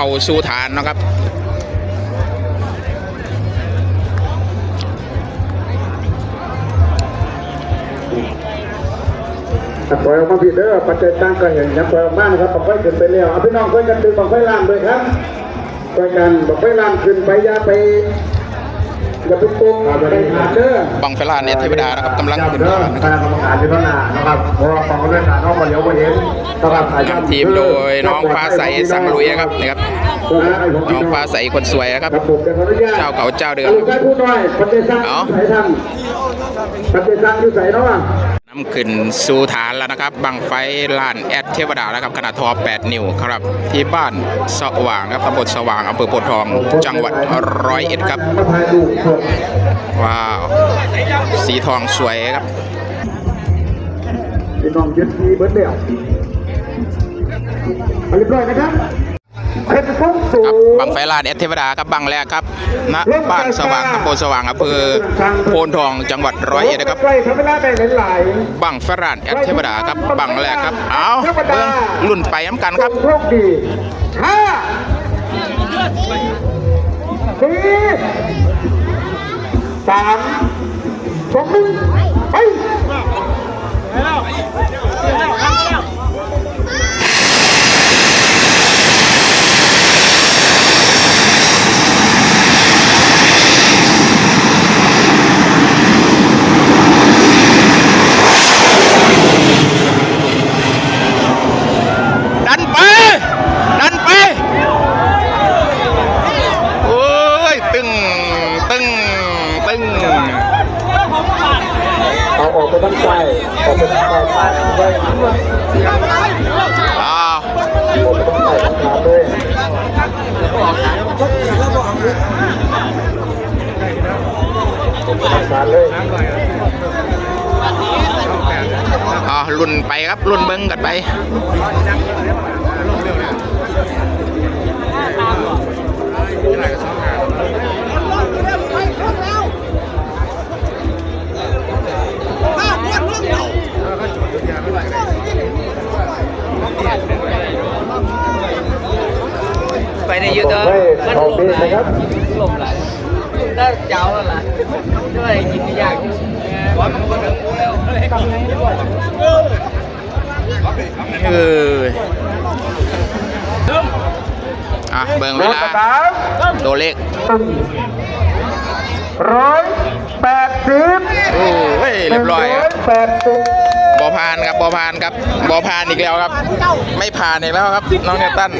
เข้าสู่ฐานนะครับปล่อยออกมาผิดเด้อปัจจัยตั้งก็เห็นยังปล่อยออกมานะครับบักไฟขึ้นไปแล้วเอาพี่น้องช่วยกันดึงบักไฟล่างด้วยครับช่วยกันบักไฟล่างขึ้นไปอยาไป อย่าไปโกงไปหาเด้อบังเฟลานเนี่ยเทวดานะครับกำลังขึ้นเด้อมานะคครับณะกรรมการอยู่ข้างหน้านะครับเพราะว่าฝั่งเรื่องหน้าน้องมาเลี้ยวมาเห็นนะครับนำทีมโดยน้องฟ้าใสสังลุยนะครับนี่ครับน้องฟ้าใสคนสวยนะครับครับผมจะขออนุญาตเจ้าเก่าเจ้าเดิมลูกได้พูดหน่อยปัจจัยตั้งเอาใส่ทางปัจจัยตั้งอยู่ใส่เนาะนำ ขึ้นสู่ฐานแล้วนะครับบังไฟลานแอดเทวดาแล้วครับขนาดทอ 8 นิ้วครับ ที่บ้านสว่างครับตำบลสว่างอำเภอโพธทอง จังหวัดร้อยเอ็ดครับ ว้าว สีทองสวยครับพี่น้องยึดทีเบิร์ดเดียวเรียบร้อยนะครับ ครับงบังไฟลานแอดเทวดาครับบังแรกครับณบ้านสว่างตำบลสว่างอำเภอโพนทองจังหวัดร้อยเอ็ดนะครับใกล้ทำเวลาได้หลายบังไฟลานแอดเทวดาครับบังแรกครับเอาเบิ้งรุ่นไปน้ำกันๆครับโชคดีห้าสี่สามสองหนึ่งไป ออกไปด้านซ้ออกไปด้านซ้ายไปไปอ้าวออกไปด้านซ้ายขาด้วยขาเลยอ้าวรุ่นไปครับรุ่นเบิ้งกันไป ไปในยูทูบมันลมนะครับลมละถ้าเจ้าแล้วล่ะก็เลยกินไม่ยากอยู่ว่ามันก็ถึงกูแล้วเอออะเบิ่งเวลาสามตัวเลขร้อยแปดสิบโอ้ยเรียบร้อยครับแปดสิบบอพานครับบอพานครับบอพานอีกแล้วครับ ไม่ผ่านอีกแล้วครับ น้องเนตัน